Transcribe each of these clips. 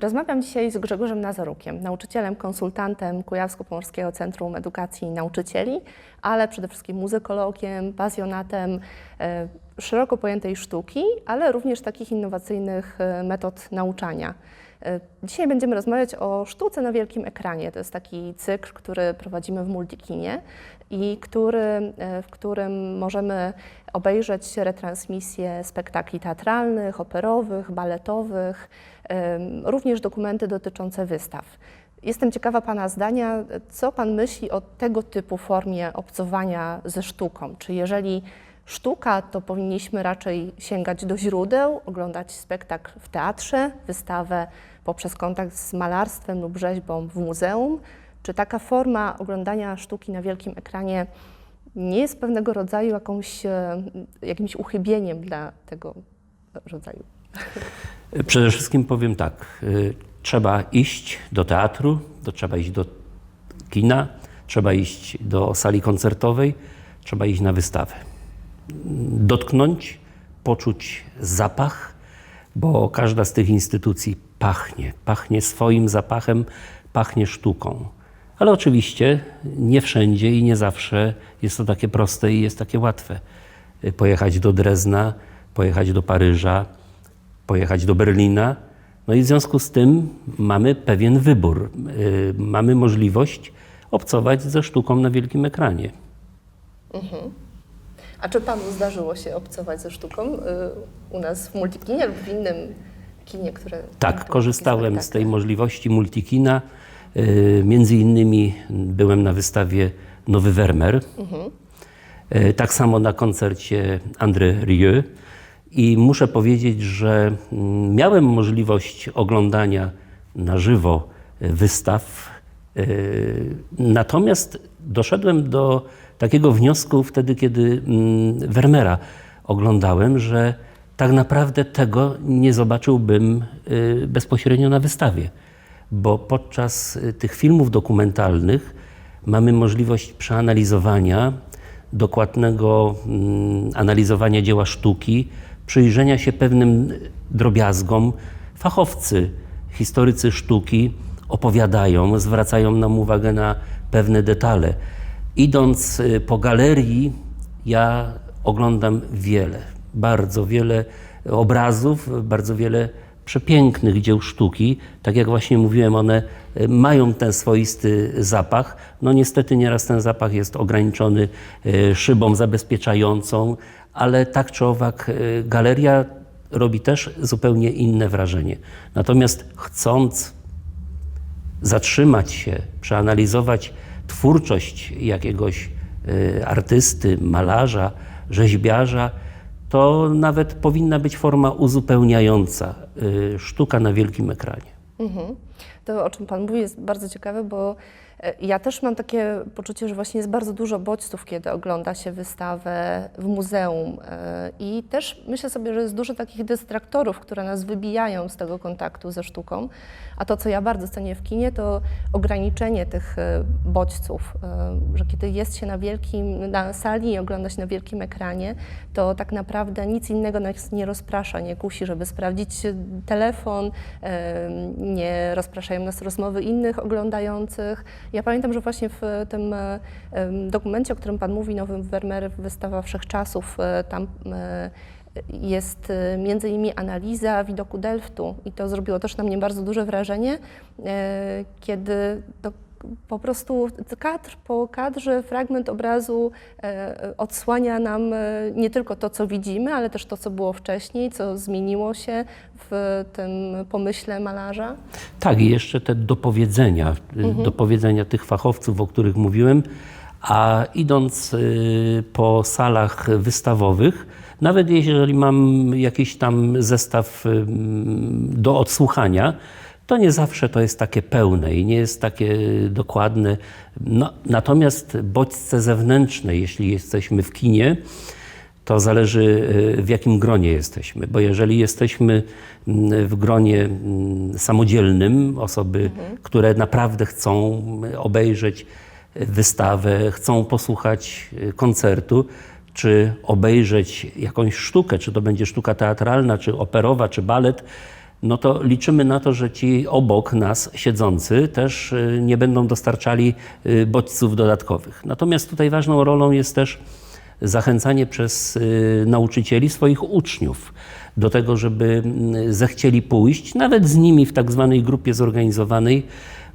Rozmawiam dzisiaj z Grzegorzem Nazarukiem, nauczycielem, konsultantem Kujawsko-Pomorskiego Centrum Edukacji Nauczycieli, ale przede wszystkim muzykologiem, pasjonatem e, szeroko pojętej sztuki, ale również takich innowacyjnych e, metod nauczania. E, Dzisiaj będziemy rozmawiać o sztuce na wielkim ekranie. To jest taki cykl, który prowadzimy w Multikinie i który, e, w którym możemy obejrzeć retransmisje spektakli teatralnych, operowych, baletowych, również dokumenty dotyczące wystaw. Jestem ciekawa Pana zdania, co Pan myśli o tego typu formie obcowania ze sztuką? Czy jeżeli sztuka, to powinniśmy raczej sięgać do źródeł, oglądać spektakl w teatrze, wystawę poprzez kontakt z malarstwem lub rzeźbą w muzeum? Czy taka forma oglądania sztuki na wielkim ekranie nie jest pewnego rodzaju jakąś, e, jakimś uchybieniem dla tego rodzaju? Przede wszystkim powiem tak. y, Trzeba iść do teatru, to trzeba iść do kina, trzeba iść do sali koncertowej, trzeba iść na wystawę. Dotknąć, poczuć zapach, bo każda z tych instytucji pachnie. Pachnie swoim zapachem, pachnie sztuką. Ale oczywiście nie wszędzie i nie zawsze jest to takie proste i jest takie łatwe. Pojechać do Drezna, pojechać do Paryża, pojechać do Berlina. No i w związku z tym mamy pewien wybór. Y, Mamy możliwość obcować ze sztuką na wielkim ekranie. A czy Panu zdarzyło się obcować ze sztuką y, u nas w Multikinie lub w innym kinie, które... Tak, korzystałem z tej możliwości multikina. Y, Między innymi byłem na wystawie Nowy Wermer. Y, Tak samo na koncercie André Rieu. I muszę powiedzieć, że mm, miałem możliwość oglądania na żywo y, wystaw. Natomiast doszedłem do takiego wniosku wtedy, kiedy mm, Vermeera oglądałem, że tak naprawdę tego nie zobaczyłbym y, bezpośrednio na wystawie, bo podczas y, tych filmów dokumentalnych mamy możliwość przeanalizowania, dokładnego mm, analizowania dzieła sztuki, przyjrzenia się pewnym drobiazgom. Fachowcy, historycy sztuki opowiadają, zwracają nam uwagę na pewne detale. Idąc y, po galerii, ja oglądam wiele, bardzo wiele obrazów, bardzo wiele przepięknych dzieł sztuki. Tak jak właśnie mówiłem, one y, mają ten swoisty zapach. No niestety nieraz ten zapach jest ograniczony y, szybą zabezpieczającą, ale tak czy owak y, galeria robi też zupełnie inne wrażenie. Natomiast chcąc zatrzymać się, przeanalizować twórczość jakiegoś artysty, malarza, rzeźbiarza, to nawet powinna być forma uzupełniająca y, sztuka na wielkim ekranie. Mhm. To, o czym Pan mówi, jest bardzo ciekawe, bo ja też mam takie poczucie, że właśnie jest bardzo dużo bodźców, kiedy ogląda się wystawę w muzeum. e, I też myślę sobie, że jest dużo takich dystraktorów, które nas wybijają z tego kontaktu ze sztuką. A to, co ja bardzo cenię w kinie, to ograniczenie tych e, bodźców, e, że kiedy jest się na wielkim, na sali i ogląda się na wielkim ekranie, to tak naprawdę nic innego nas nie rozprasza, nie kusi, żeby sprawdzić e, telefon, e, nie rozpraszają nas rozmowy innych oglądających. Ja pamiętam, że właśnie w tym e, dokumencie, o którym Pan mówi, Nowym Vermeer, wystawa Wszechczasów, e, tam e, jest e, między innymi analiza widoku Delftu i to zrobiło też na mnie bardzo duże wrażenie, e, kiedy po prostu kadr po kadrze, fragment obrazu e, odsłania nam e, nie tylko to, co widzimy, ale też to, co było wcześniej, co zmieniło się w tym pomyśle malarza. Tak, i jeszcze te dopowiedzenia, y, dopowiedzenia tych fachowców, o których mówiłem, a idąc po salach wystawowych, nawet jeżeli mam jakiś tam zestaw do odsłuchania, to nie zawsze to jest takie pełne i nie jest takie dokładne. No, natomiast bodźce zewnętrzne, jeśli jesteśmy w kinie, to zależy y, w jakim gronie jesteśmy, bo jeżeli jesteśmy mm, w gronie mm, samodzielnym, osoby, które naprawdę chcą obejrzeć wystawę, chcą posłuchać y, koncertu, czy obejrzeć jakąś sztukę, czy to będzie sztuka teatralna, czy operowa, czy balet, no to liczymy na to, że ci obok nas siedzący też y, nie będą dostarczali y, bodźców dodatkowych. Natomiast tutaj ważną rolą jest też zachęcanie przez y, nauczycieli swoich uczniów do tego, żeby mm, zechcieli pójść, nawet z nimi w tak zwanej grupie zorganizowanej,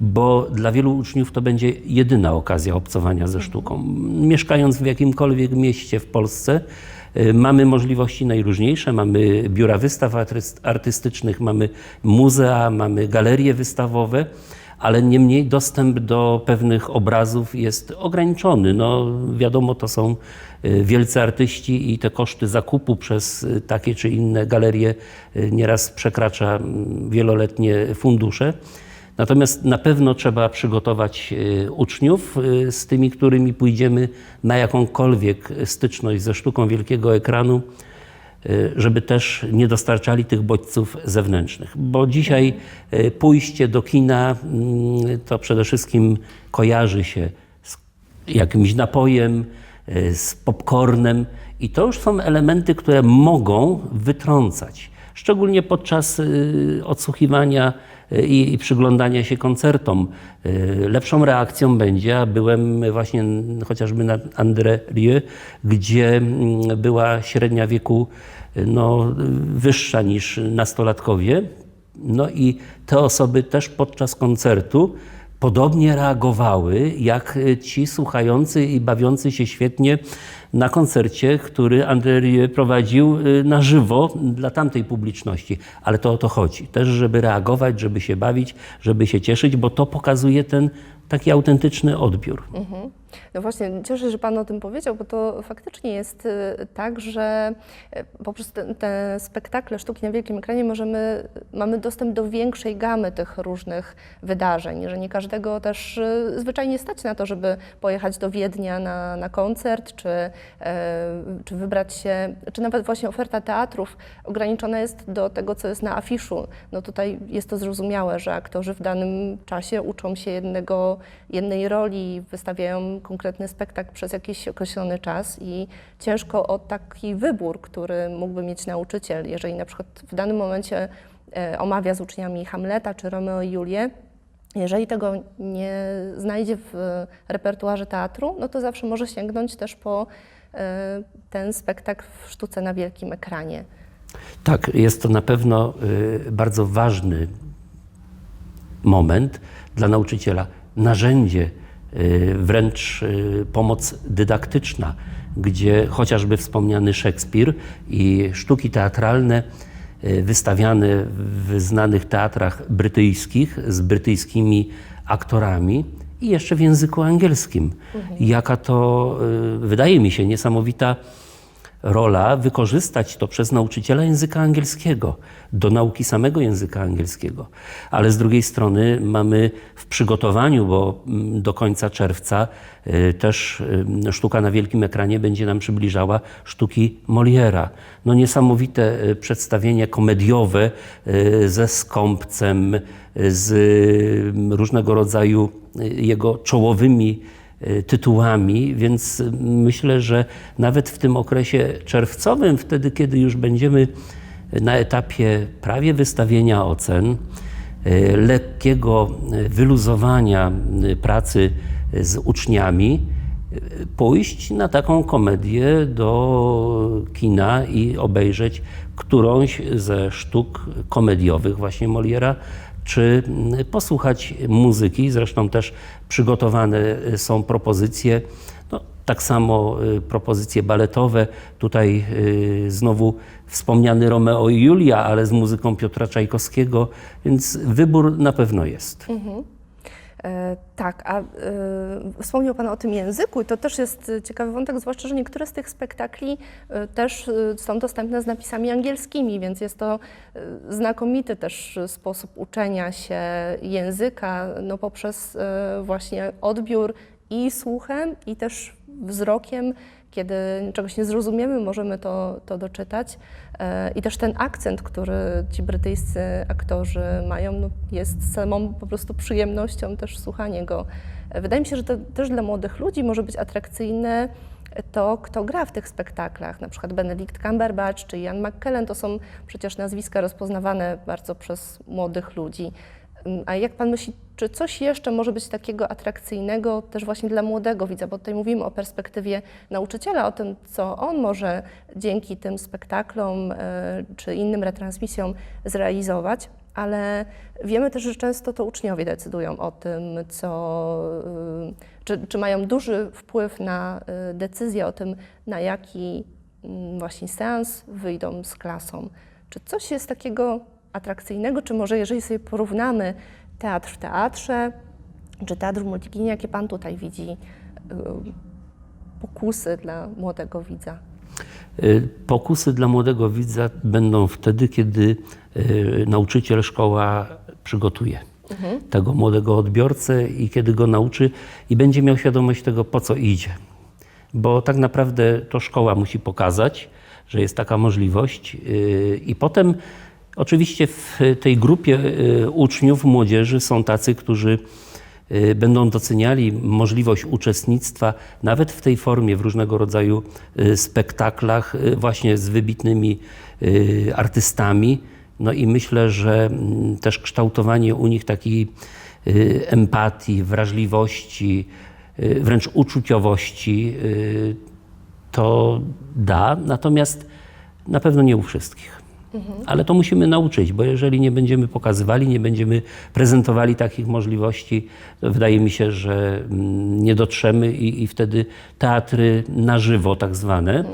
bo dla wielu uczniów to będzie jedyna okazja obcowania ze sztuką. Mieszkając w jakimkolwiek mieście w Polsce, y, mamy możliwości najróżniejsze. Mamy biura wystaw artyst- artystycznych, mamy muzea, mamy galerie wystawowe ale niemniej dostęp do pewnych obrazów jest ograniczony. No, wiadomo, to są y, wielcy artyści i te koszty zakupu przez y, takie czy inne galerie nieraz przekracza mm, wieloletnie fundusze. Natomiast na pewno trzeba przygotować y, uczniów y, z tymi, którymi pójdziemy na jakąkolwiek styczność ze sztuką wielkiego ekranu, y, żeby też nie dostarczali tych bodźców zewnętrznych. Bo dzisiaj pójście do kina mm, to przede wszystkim kojarzy się z jakimś napojem, z popcornem i to już są elementy, które mogą wytrącać. Szczególnie podczas odsłuchiwania i, i przyglądania się koncertom. Y, Lepszą reakcją będzie, a byłem właśnie chociażby na André Rieu, gdzie mm, była średnia wieku y, no, wyższa niż nastolatkowie. No i te osoby też podczas koncertu podobnie reagowały jak y, ci słuchający i bawiący się świetnie na koncercie, który André Rieu prowadził y, na żywo dla tamtej publiczności. Ale to o to chodzi. Też, żeby reagować, żeby się bawić, żeby się cieszyć, bo to pokazuje ten taki autentyczny odbiór. No właśnie, cieszę się, że Pan o tym powiedział, bo to faktycznie jest y, tak, że y, poprzez te, te spektakle sztuki na wielkim ekranie możemy, mamy dostęp do większej gamy tych różnych wydarzeń, że nie każdego też y, zwyczajnie stać na to, żeby pojechać do Wiednia na, na koncert, czy, czy wybrać się, czy nawet właśnie oferta teatrów ograniczona jest do tego, co jest na afiszu. No tutaj jest to zrozumiałe, że aktorzy w danym czasie uczą się jednego, jednej roli, wystawiają konkretny spektakl przez jakiś określony czas i ciężko o taki wybór, który mógłby mieć nauczyciel, jeżeli na przykład w danym momencie e, omawia z uczniami Hamleta czy Romeo i Julię, jeżeli tego nie znajdzie w repertuarze teatru, no to zawsze może sięgnąć też po e, ten spektakl w sztuce na wielkim ekranie. Tak, jest to na pewno y, bardzo ważny moment dla nauczyciela. Narzędzie, y, wręcz y, pomoc dydaktyczna, gdzie chociażby wspomniany Szekspir i sztuki teatralne y, wystawiane w znanych teatrach brytyjskich z brytyjskimi aktorami i jeszcze w języku angielskim. Jaka to, wydaje mi się, niesamowita rola wykorzystać to przez nauczyciela języka angielskiego do nauki samego języka angielskiego. Ale z drugiej strony mamy w przygotowaniu, bo mm, do końca czerwca y, też y, sztuka na wielkim ekranie będzie nam przybliżała sztuki Moliera. No niesamowite y, przedstawienie komediowe ze skąpcem, z różnego rodzaju jego czołowymi tytułami, więc y, myślę, że nawet w tym okresie czerwcowym, wtedy kiedy już będziemy na etapie prawie wystawienia ocen, y, lekkiego y, wyluzowania y, pracy y, z uczniami, y, pójść na taką komedię do kina i obejrzeć którąś ze sztuk komediowych właśnie Moliera, czy posłuchać muzyki. Zresztą też przygotowane są propozycje, no, tak samo y, propozycje baletowe. Tutaj y, znowu wspomniany Romeo i Julia, ale z muzyką Piotra Czajkowskiego, więc wybór na pewno jest. E, Tak, a e, wspomniał Pan o tym języku to też jest e, ciekawy wątek, zwłaszcza, że niektóre z tych spektakli e, też e, są dostępne z napisami angielskimi, więc jest to e, znakomity też e, sposób uczenia się języka no, poprzez e, właśnie odbiór i słuchem, i też wzrokiem. Kiedy czegoś nie zrozumiemy, możemy to, to doczytać. E, I też ten akcent, który ci brytyjscy aktorzy mają, no, jest samą po prostu przyjemnością też słuchanie go. E, Wydaje mi się, że to też dla młodych ludzi może być atrakcyjne to kto gra w tych spektaklach. Na przykład Benedict Cumberbatch czy Ian McKellen to są przecież nazwiska rozpoznawane bardzo przez młodych ludzi. Mm, A jak pan myśli, czy coś jeszcze może być takiego atrakcyjnego też właśnie dla młodego widza? Bo tutaj mówimy o perspektywie nauczyciela, o tym, co on może dzięki tym spektaklom e, czy innym retransmisjom zrealizować, ale wiemy też, że często to uczniowie decydują o tym, co, y, czy, czy mają duży wpływ na y, decyzję o tym, na jaki mm, właśnie seans wyjdą z klasą. Czy coś jest takiego atrakcyjnego, czy może jeżeli sobie porównamy teatr w teatrze, czy teatr w multikinie, jakie Pan tutaj widzi y, pokusy dla młodego widza? Y, Pokusy dla młodego widza będą wtedy, kiedy y, nauczyciel, szkoła przygotuje tego młodego odbiorcę i kiedy go nauczy i będzie miał świadomość tego, po co idzie. Bo tak naprawdę to szkoła musi pokazać, że jest taka możliwość i potem oczywiście w tej grupie y, uczniów, młodzieży są tacy, którzy y, będą doceniali możliwość uczestnictwa nawet w tej formie, w różnego rodzaju y, spektaklach, właśnie z wybitnymi artystami. No i myślę, że mm, też kształtowanie u nich takiej empatii, wrażliwości, wręcz uczuciowości to da, natomiast na pewno nie u wszystkich. Ale to musimy nauczyć, bo jeżeli nie będziemy pokazywali, nie będziemy prezentowali takich możliwości, wydaje mi się, że mm, nie dotrzemy i, i wtedy teatry na żywo tak zwane,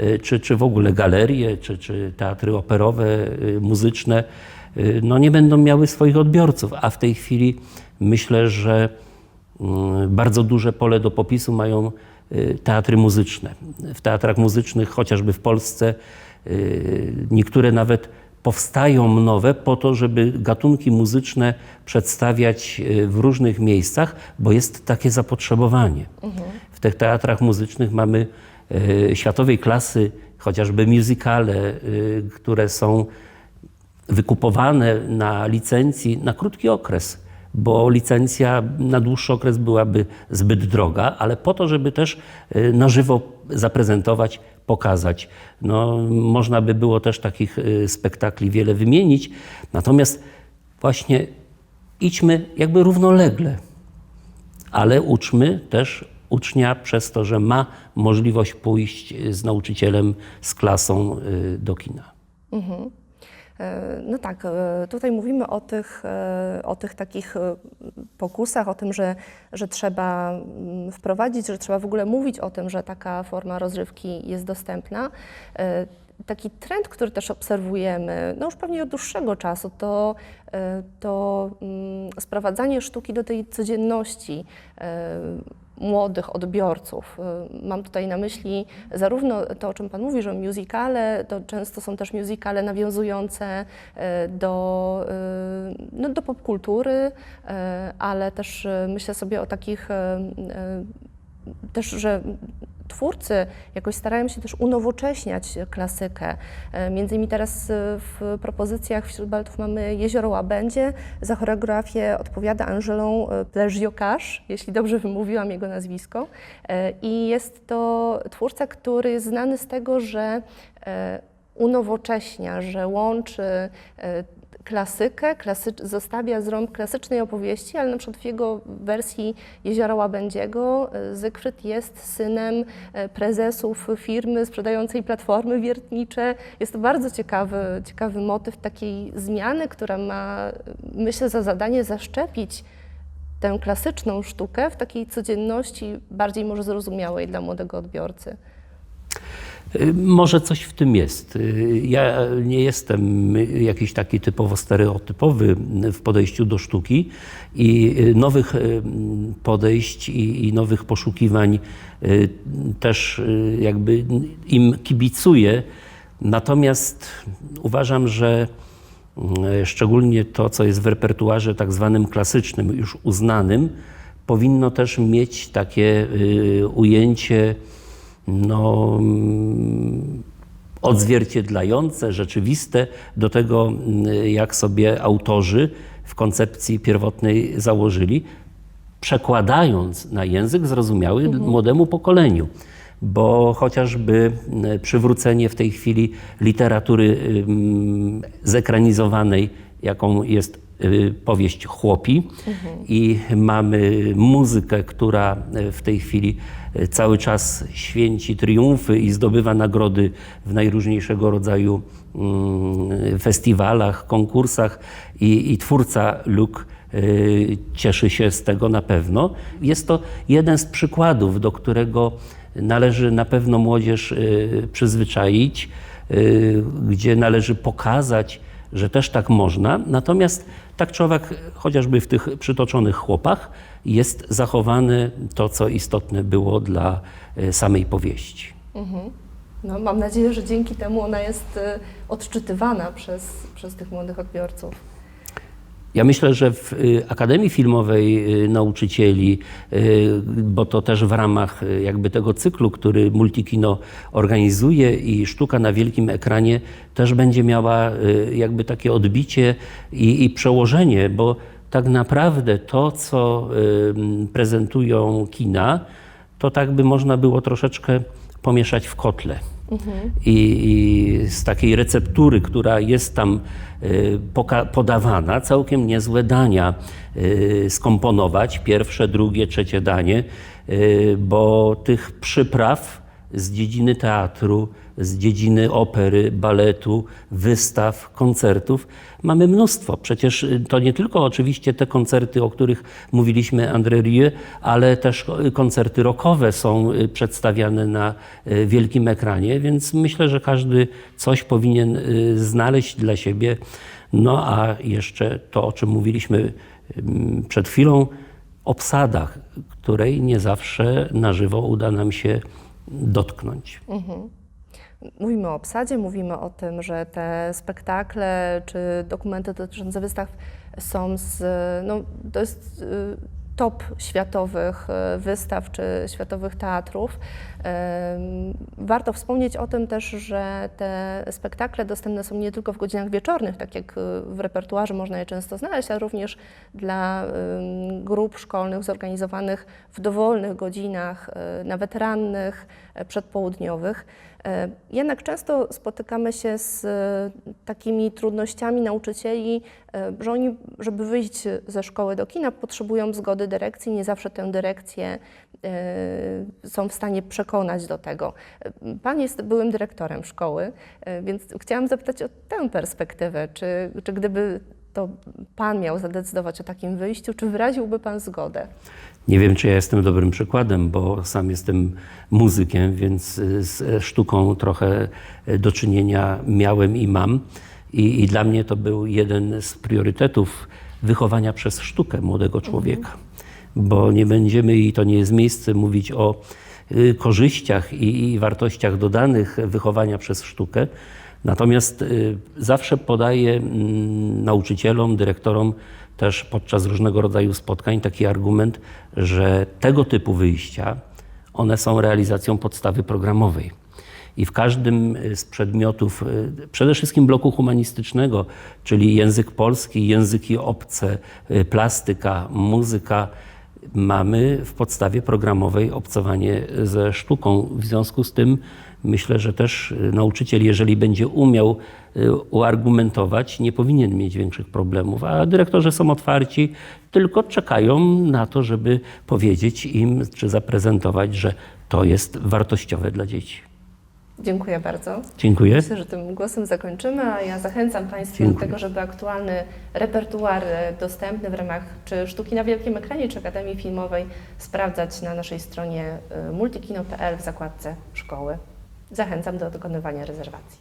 y, czy, czy w ogóle galerie, czy, czy teatry operowe, y, muzyczne, y, no nie będą miały swoich odbiorców, a w tej chwili myślę, że Mm, Bardzo duże pole do popisu mają teatry muzyczne. W teatrach muzycznych, chociażby w Polsce, niektóre nawet powstają nowe po to, żeby gatunki muzyczne przedstawiać y, w różnych miejscach, bo jest takie zapotrzebowanie. W tych teatrach muzycznych mamy y, światowej klasy, chociażby musicale, y, które są wykupowane na licencji na krótki okres, bo licencja na dłuższy okres byłaby zbyt droga, ale po to, żeby też y, na żywo zaprezentować, pokazać. No, można by było też takich y, spektakli wiele wymienić, natomiast właśnie idźmy jakby równolegle, ale uczmy też ucznia przez to, że ma możliwość pójść z nauczycielem, z klasą y, do kina. E, No tak, e, tutaj mówimy o tych, e, o tych takich e, pokusach, o tym, że, że trzeba mm, wprowadzić, że trzeba w ogóle mówić o tym, że taka forma rozrywki jest dostępna. E, Taki trend, który też obserwujemy, no już pewnie od dłuższego czasu, to, e, to mm, sprowadzanie sztuki do tej codzienności e, młodych odbiorców. Y, Mam tutaj na myśli zarówno to, o czym Pan mówi, że musicale, to często są też musicale nawiązujące y, do, y, no, do popkultury, ale też myślę sobie o takich też, że twórcy jakoś starają się też unowocześniać klasykę. E, Między innymi teraz e, w propozycjach wśród baltów mamy Jezioro Łabędzie. Za choreografię odpowiada Angelą Pleżiokasz, jeśli dobrze wymówiłam jego nazwisko. E, I jest to twórca, który jest znany z tego, że e, unowocześnia, że łączy e, klasykę, klasy, zostawia z rąk klasycznej opowieści, ale na przykład w jego wersji Jeziora Łabędziego e, Zygfryd jest synem e, prezesów firmy sprzedającej platformy wiertnicze. Jest to bardzo ciekawy, ciekawy motyw takiej zmiany, która ma, myślę, za zadanie zaszczepić tę klasyczną sztukę w takiej codzienności bardziej może zrozumiałej dla młodego odbiorcy. Y, Może coś w tym jest. Y, Ja nie jestem jakiś taki typowo stereotypowy w podejściu do sztuki i y, nowych podejść i, nowych poszukiwań też jakby im kibicuję. Natomiast uważam, że szczególnie to, co jest w repertuarze tak zwanym klasycznym, już uznanym, powinno też mieć takie ujęcie no, mm, odzwierciedlające, rzeczywiste do tego, mm, jak sobie autorzy w koncepcji pierwotnej założyli, przekładając na język zrozumiały młodemu pokoleniu. bo chociażby e, przywrócenie w tej chwili literatury zekranizowanej, jaką jest powieść Chłopi i mamy muzykę, która e, w tej chwili e, cały czas święci triumfy i zdobywa nagrody w najróżniejszego rodzaju mm, festiwalach, konkursach i, i twórca Luke y, cieszy się z tego na pewno. Jest to jeden z przykładów, do którego należy na pewno młodzież y, przyzwyczaić, y, gdzie należy pokazać, że też tak można. Natomiast tak czy owak, chociażby w tych przytoczonych chłopach, jest zachowane to, co istotne było dla y, samej powieści. No, mam nadzieję, że dzięki temu ona jest e, odczytywana przez, przez tych młodych odbiorców. Ja myślę, że w y, Akademii Filmowej y, Nauczycieli, y, bo to też w ramach jakby tego cyklu, który Multikino organizuje i sztuka na wielkim ekranie też będzie miała jakby takie odbicie i, i przełożenie, bo tak naprawdę to, co prezentują kina, to tak by można było troszeczkę pomieszać w kotle. I, I z takiej receptury, która jest tam y, podawana, całkiem niezłe dania y, skomponować, pierwsze, drugie, trzecie danie, y, bo tych przypraw z dziedziny teatru, z dziedziny opery, baletu, wystaw, koncertów mamy mnóstwo. Przecież y, to nie tylko oczywiście te koncerty, o których mówiliśmy André Rieu, ale też y, koncerty rockowe są y, przedstawiane na wielkim ekranie, więc myślę, że każdy coś powinien znaleźć dla siebie. No a jeszcze to, o czym mówiliśmy ym, przed chwilą, obsadach, której nie zawsze na żywo uda nam się dotknąć. Mówimy o obsadzie, mówimy o tym, że te spektakle czy dokumenty dotyczące wystaw są z, no, to jest y, top światowych y, wystaw czy światowych teatrów. Ym, Warto wspomnieć o tym też, że te spektakle dostępne są nie tylko w godzinach wieczornych, tak jak y, w repertuarze można je często znaleźć, ale również dla grup szkolnych zorganizowanych w dowolnych godzinach, nawet rannych, przedpołudniowych. E, Jednak często spotykamy się z e, takimi trudnościami nauczycieli, e, że oni, żeby wyjść ze szkoły do kina, potrzebują zgody dyrekcji. Nie zawsze tę dyrekcję są w stanie przekonać do tego. Pan jest byłym dyrektorem szkoły, więc chciałam zapytać o tę perspektywę. Czy, czy gdyby to Pan miał zadecydować o takim wyjściu, czy wyraziłby Pan zgodę? Nie wiem, czy ja jestem dobrym przykładem, bo sam jestem muzykiem, więc y, z sztuką trochę y, do czynienia miałem i mam. I, I dla mnie to był jeden z priorytetów wychowania przez sztukę młodego człowieka. Bo nie będziemy, i to nie jest miejsce, mówić o y, korzyściach i, i wartościach dodanych wychowania przez sztukę. Natomiast y, zawsze podaję mm, nauczycielom, dyrektorom też podczas różnego rodzaju spotkań taki argument, że tego typu wyjścia, one są realizacją podstawy programowej. I w każdym y, z przedmiotów, y, przede wszystkim bloku humanistycznego, czyli język polski, języki obce, y, plastyka, muzyka, mamy w podstawie programowej obcowanie ze sztuką. W związku z tym myślę, że też y, nauczyciel, jeżeli będzie umiał y, uargumentować, nie powinien mieć większych problemów. A dyrektorzy są otwarci, tylko czekają na to, żeby powiedzieć im czy zaprezentować, że to jest wartościowe dla dzieci. Dziękuję bardzo. Dziękuję. Myślę, że tym głosem zakończymy, a ja zachęcam Państwa do Dziękuję. tego, żeby aktualny repertuar e, dostępny w ramach czy Sztuki na Wielkim Ekranie, czy Akademii Filmowej sprawdzać na naszej stronie e, multikino.pl w zakładce szkoły. Zachęcam do dokonywania rezerwacji.